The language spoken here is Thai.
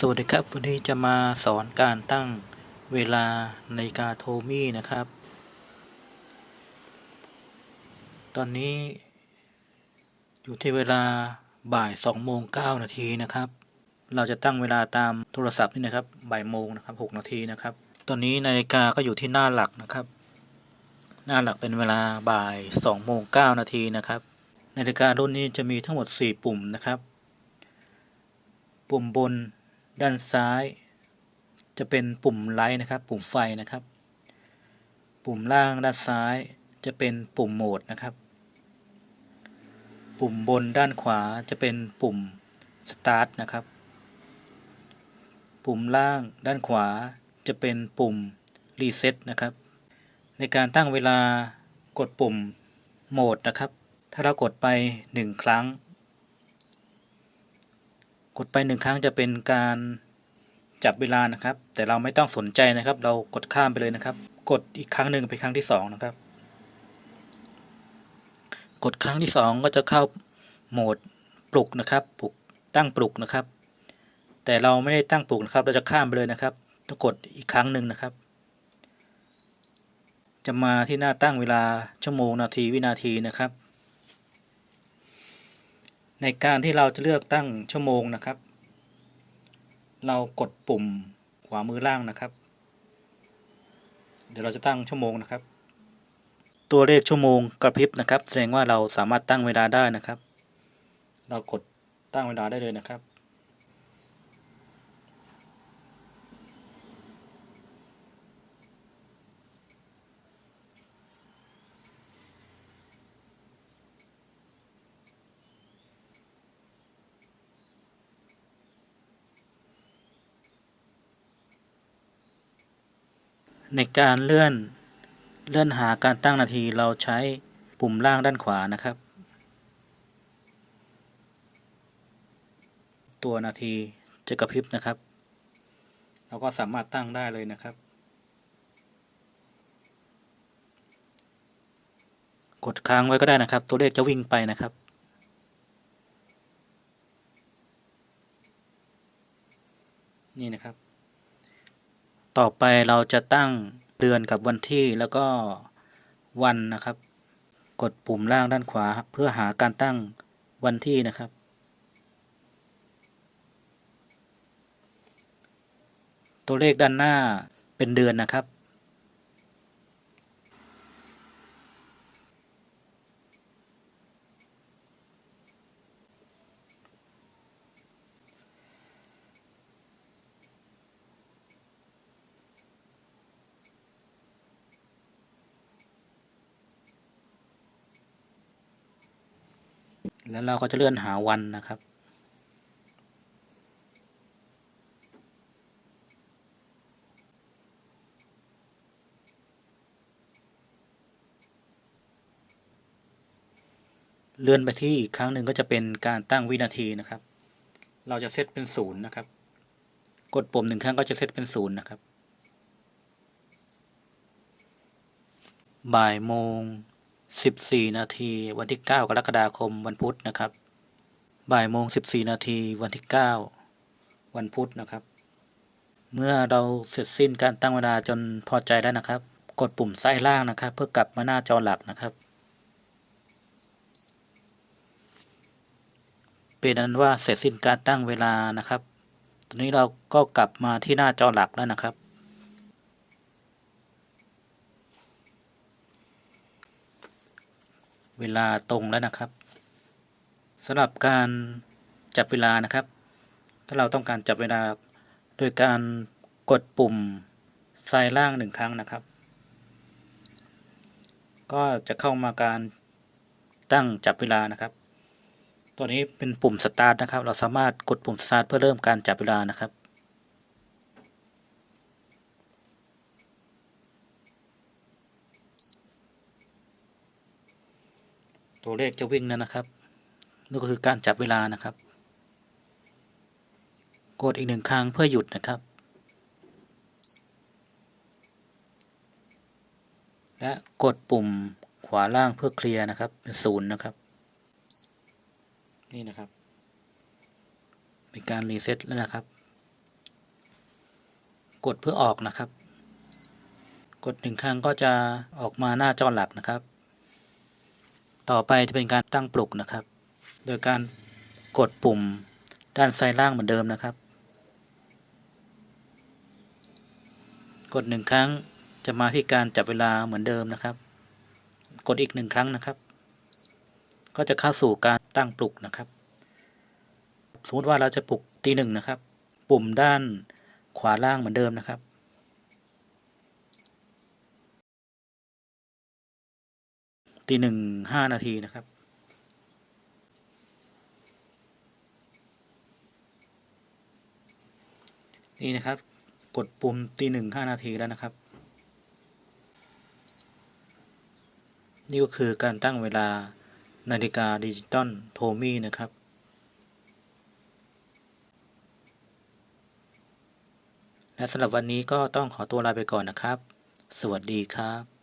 สวัสดีครับ วันนี้จะมาสอนการตั้งเวลาในกาโทมี่นะครับ ตอนนี้อยู่ที่เวลาบ่าย2โมง9นาทีนะครับ เราจะตั้งเวลาตามโทรศัพท์นี่นะครับบ่ายโมงนะครับ6นาทีนะครับ ตอนนี้นาฬิกาก็อยู่ที่หน้าหลักนะครับ หน้าหลักเป็นเวลาบ่าย2โมง9นาทีนะครับ นาฬิการุ่นนี้จะมีทั้งหมด 4 ปุ่มนะครับ ปุ่มบน ด้านซ้าย จะเป็นปุ่มไลท์นะครับ ปุ่มไฟนะครับ ปุ่มล่างด้านซ้ายจะเป็นปุ่มโหมดนะครับ ปุ่มบนด้านขวาจะเป็นปุ่มสตาร์ทนะครับ ปุ่มล่างด้านขวาจะเป็นปุ่มรีเซ็ตนะครับ ในการตั้งเวลากดปุ่มโหมดนะครับ ถ้าเรากดไป 1 ครั้ง กดไปหนึ่งครั้งจะเป็นการจับเวลานะครับ แต่เราไม่ต้องสนใจนะครับ เรากดข้ามไปเลยนะครับ กดอีกครั้งหนึ่งเป็นครั้งที่สองนะครับ กดครั้งที่สองก็จะเข้าโหมดปลุกนะครับปลุกตั้งปลุกนะครับ แต่เราไม่ได้ตั้งปลุกนะครับ เราจะข้ามไปเลยนะครับต้องกดอีกครั้งหนึ่งนะครับ จะมาที่หน้าตั้งเวลาชั่วโมงนาทีวินาทีนะครับ ในการที่เราจะเลือกตั้งชั่วโมงนะครับ เรากดปุ่มขวามือล่างนะครับ เดี๋ยวเราจะตั้งชั่วโมงนะครับ ตัวเลขชั่วโมงกระพริบนะครับ แสดงว่าเราสามารถตั้งเวลาได้นะครับ เรากดตั้งเวลาได้เลยนะครับ ในการเลื่อนเลื่อนหาการตั้งนาทีเราใช้ปุ่มล่างด้านขวานะครับ ตัวนาทีจะกระพริบนะครับ เราก็สามารถตั้งได้เลยนะครับ กดค้างไว้ก็ได้นะครับ ตัวเลขจะวิ่งไปนะครับนี่นะครับ ต่อไปเราจะตั้งเดือนกับวันที่แล้วก็วันนะครับ กดปุ่มล่างด้านขวา เพื่อหาการตั้งวันที่นะครับ ตัวเลขด้านหน้าเป็นเดือนนะครับ แล้วเราก็จะเลื่อนหาวันนะครับ เลื่อนไปที่อีกครั้งหนึ่งก็จะเป็นการตั้งวินาทีนะครับ เราจะเซตเป็นศูนย์นะครับ กดปุ่มหนึ่งครั้งก็จะเซตเป็นศูนย์นะครับ บ่ายโมง 14 นาที วันที่ 9 กรกฎาคม วันพุธนะครับ บ่ายโมง 14 นาที วันที่ 9 วันพุธนะครับ เมื่อเราเสร็จสิ้นการตั้งเวลาจนพอใจแล้วนะครับ กดปุ่มซ้ายล่างนะครับ เพื่อกลับมาหน้าจอหลักนะครับ เป็นนั้นว่าเสร็จสิ้นการตั้งเวลานะครับ ตอนนี้เราก็กลับมาที่หน้าจอหลักแล้วนะครับ เวลาตรงแล้วนะครับสำหรับการจับเวลานะครับ ถ้าเราต้องการจับเวลาโดยการกดปุ่มซ้ายล่างหนึ่งครั้งนะครับ ก็จะเข้ามาการตั้งจับเวลานะครับ ตัวนี้เป็นปุ่มสตาร์ทนะครับ เราสามารถกดปุ่มสตาร์ทเพื่อเริ่มการจับเวลานะครับ ตัวเลขจะวิ่งนั่นนะครับนั่นก็คือการจับเวลานะครับ กดอีกหนึ่งครั้งเพื่อหยุดนะครับ และกดปุ่มขวาล่างเพื่อเคลียร์นะครับเป็นศูนย์นะครับ นี่นะครับ เป็นการรีเซ็ตแล้วนะครับ กดเพื่อออกนะครับ กดหนึ่งครั้งก็จะออกมาหน้าจอหลักนะครับ ต่อไปจะเป็นการตั้งปลุกนะครับ โดยการกดปุ่มด้านซ้ายล่างเหมือนเดิมนะครับ กดหนึ่งครั้งจะมาที่การจับเวลาเหมือนเดิมนะครับ กดอีกหนึ่งครั้งนะครับ ก็จะเข้าสู่การตั้งปลุกนะครับ สมมติว่าเราจะปลุกตีหนึ่งนะครับ ปุ่มด้านขวาล่างเหมือนเดิมนะครับ ตีหนึ่งห้านาทีนะครับ นี่นะครับ กดปุ่มตีหนึ่งห้านาทีแล้วนะครับ นี่ก็คือการตั้งเวลานาฬิกาดิจิตอลโทมี่นะครับและสำหรับวันนี้ก็ต้องขอตัวลาไปก่อนนะครับ สวัสดีครับ